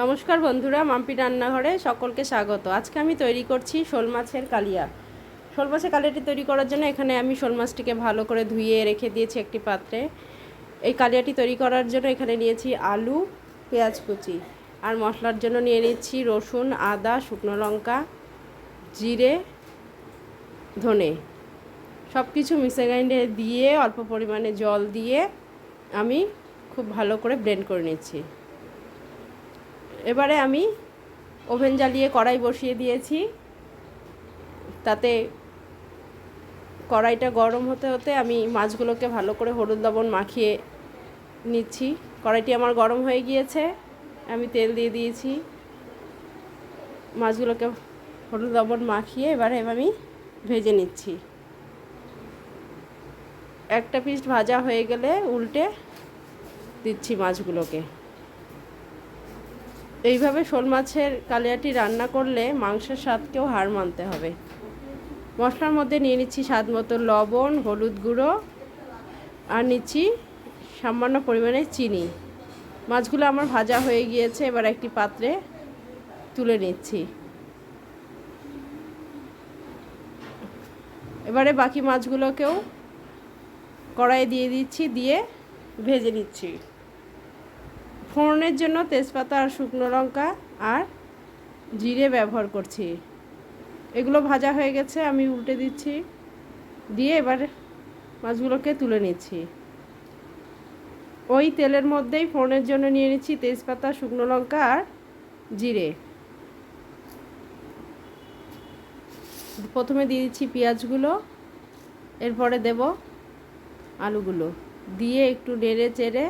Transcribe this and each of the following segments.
নমস্কার বন্ধুরা, মাম্পি রান্নাঘরে সকলকে স্বাগত। আজকে আমি তৈরি করছি শোল মাছের কালিয়া। শোল মাছের কালিয়াটি তৈরি করার জন্য এখানে আমি শোল মাছটিকে ভালো করে ধুয়ে রেখে দিয়েছি একটি পাত্রে। এই কালিয়াটি তৈরি করার জন্য এখানে নিয়েছি আলু, পেঁয়াজ কুচি। আর মশলার জন্য নিয়ে নিচ্ছি রসুন, আদা, শুকনো লঙ্কা, জিরে, ধনে। সব কিছু মিক্সার গ্রাইন্ডে দিয়ে অল্প পরিমাণে জল দিয়ে আমি খুব ভালো করে ব্লেন্ড করে নিচ্ছি। এবারে আমি ওভেন জ্বালিয়ে কড়াই বসিয়ে দিয়েছি। তাতে কড়াইটা গরম হতে হতে আমি মাছগুলোকে ভালো করে হলুদ লবণ মাখিয়ে নিচ্ছি। কড়াইটি আমার গরম হয়ে গিয়েছে, আমি তেল দিয়ে দিয়েছি। মাছগুলোকে হলুদ লবণ মাখিয়ে এবারে আমি ভেজে নিচ্ছি। একটা পিস ভাজা হয়ে গেলে উল্টে দিচ্ছি মাছগুলোকে। এইভাবে শোল মাছের কালিয়াটি রান্না করলে মাংসের স্বাদকেও হার মানতে হবে। মশলার মধ্যে নিয়ে নিচ্ছি স্বাদ মতো লবণ, হলুদ গুঁড়ো আর নিচ্ছি সামান্য পরিমাণে চিনি। মাছগুলো আমার ভাজা হয়ে গিয়েছে, এবার একটি পাত্রে তুলে নিচ্ছি। এবারে বাকি মাছগুলোকেও কড়াইয়ে দিয়ে দিচ্ছি, দিয়ে ভেজে নিচ্ছি। ফোড়নের জন্য তেজপাতা আর শুকনো লঙ্কা আর জিরে ব্যবহার করছি। এগুলো ভাজা হয়ে গেছে, আমি উল্টে দিচ্ছি। দিয়ে এবার মাছগুলোকে তুলে নিচ্ছি। ওই তেলের মধ্যেই ফোড়নের জন্য নিয়ে নিচ্ছি তেজপাতা, শুকনো লঙ্কা আর জিরে। প্রথমে দিয়ে দিচ্ছি পেঁয়াজগুলো, এরপরে দেব আলুগুলো। দিয়ে একটু নেড়ে চেড়ে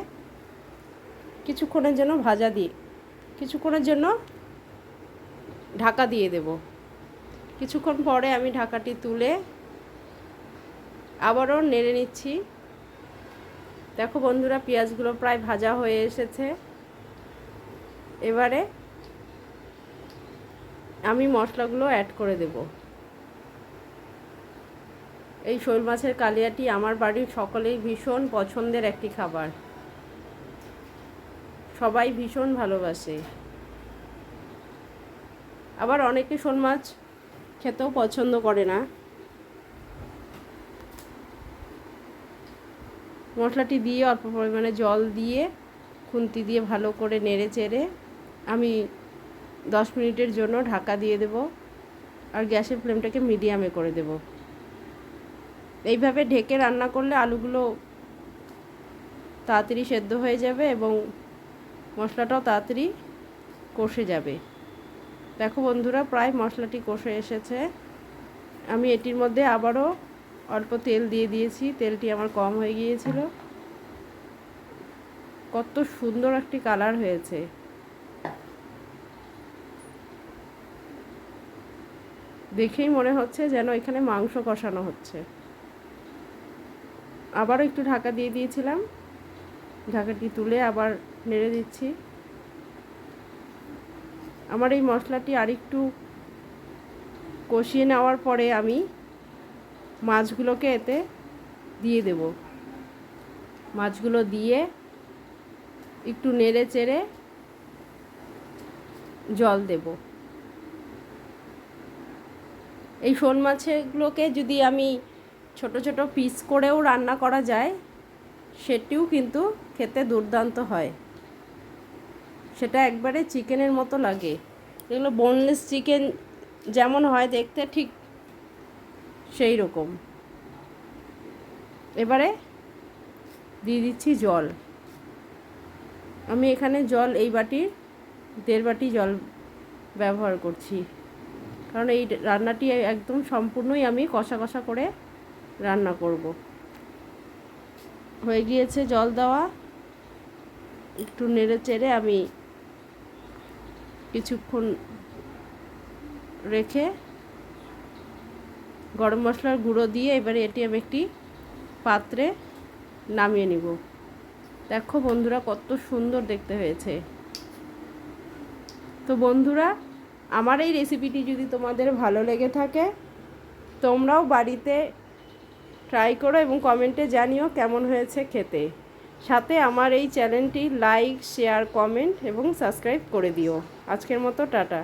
কিছুক্ষণের জন্য ভাজা দিই কিছুক্ষণের জন্য ঢাকা দিয়ে দেব। কিছুক্ষণ পরে আমি ঢাকাটি তুলে আবারও নেড়ে নিচ্ছি। দেখো বন্ধুরা, পেঁয়াজগুলো প্রায় ভাজা হয়ে এসেছে। এবারে আমি মশলাগুলো অ্যাড করে দেব। এই শোল মাছের কালিয়াটি আমার বাড়ির সকলেই ভীষণ পছন্দের একটি খাবার। সবাই ভীষণ ভালোবাসে। আবার অনেকে শোল মাছ খেতেও পছন্দ করে না। মশলাটি দিয়ে অল্প পরিমাণে জল দিয়ে, খুন্তি দিয়ে ভালো করে নেড়ে চেড়ে আমি দশ মিনিটের জন্য ঢাকা দিয়ে দেব আর গ্যাসের ফ্লেমটাকে মিডিয়ামে করে দেব। এইভাবে ঢেকে রান্না করলে আলুগুলো তাড়াতাড়ি সেদ্ধ হয়ে যাবে এবং মশলাটাও তাড়াতাড়ি কষে যাবে। দেখো বন্ধুরা, প্রায় মশলাটি কষে এসেছে। আমি এটির মধ্যে আবারও অল্প তেল দিয়ে দিয়েছি। তেলটি আমার কম হয়ে গিয়েছিল। কত সুন্দর একটি কালার হয়েছে। দেখেই মনে হচ্ছে যেন এখানে মাংস কষানো হচ্ছে। আবারও একটু ঢাকা দিয়ে দিয়েছিলাম। ঢাকাটি তুলে আবার নেড়ে দিচ্ছি। আমার এই মশলাটি আরেকটু কষিয়ে নেওয়ার পরে আমি মাছগুলোকে এতে দিয়ে দেব। মাছগুলো দিয়ে একটু নেড়ে চেড়ে জল দেব। এই শোল মাছগুলোকে যদি আমি ছোট ছোট পিস করেও রান্না করা যায়, সেটিও কিন্তু খেতে দুর্দান্ত হয়। সেটা একবারে চিকেনের মতো লাগে। এগুলো বোনলেস চিকেন যেমন হয় দেখতে ঠিক সেই রকম এবারে দিয়ে দিচ্ছি জল। আমি এখানে জল এই বাটির দেড় বাটি জল ব্যবহার করছি। কারণ এই রান্নাটি একদম সম্পূর্ণই আমি কষা কষা করে রান্না করব। হয়ে গিয়েছে জল দেওয়া। একটু নেড়ে চেড়ে আমি কিছুক্ষণ রেখে গরম মশলার গুঁড়ো দিয়ে এবারে এটি আমি একটি পাত্রে নামিয়ে নিব। দেখো বন্ধুরা কত সুন্দর দেখতে হয়েছে। তো বন্ধুরা, আমার এই রেসিপিটি যদি তোমাদের ভালো লেগে থাকে, তোমরাও বাড়িতে ট্রাই করো এবং কমেন্টে জানিও কেমন হয়েছে খেতে। সাথে আমার এই চ্যানেলটি লাইক শেয়ার কমেন্ট এবং সাবস্ক্রাইব করে দিও। আজকের মতো টাটা।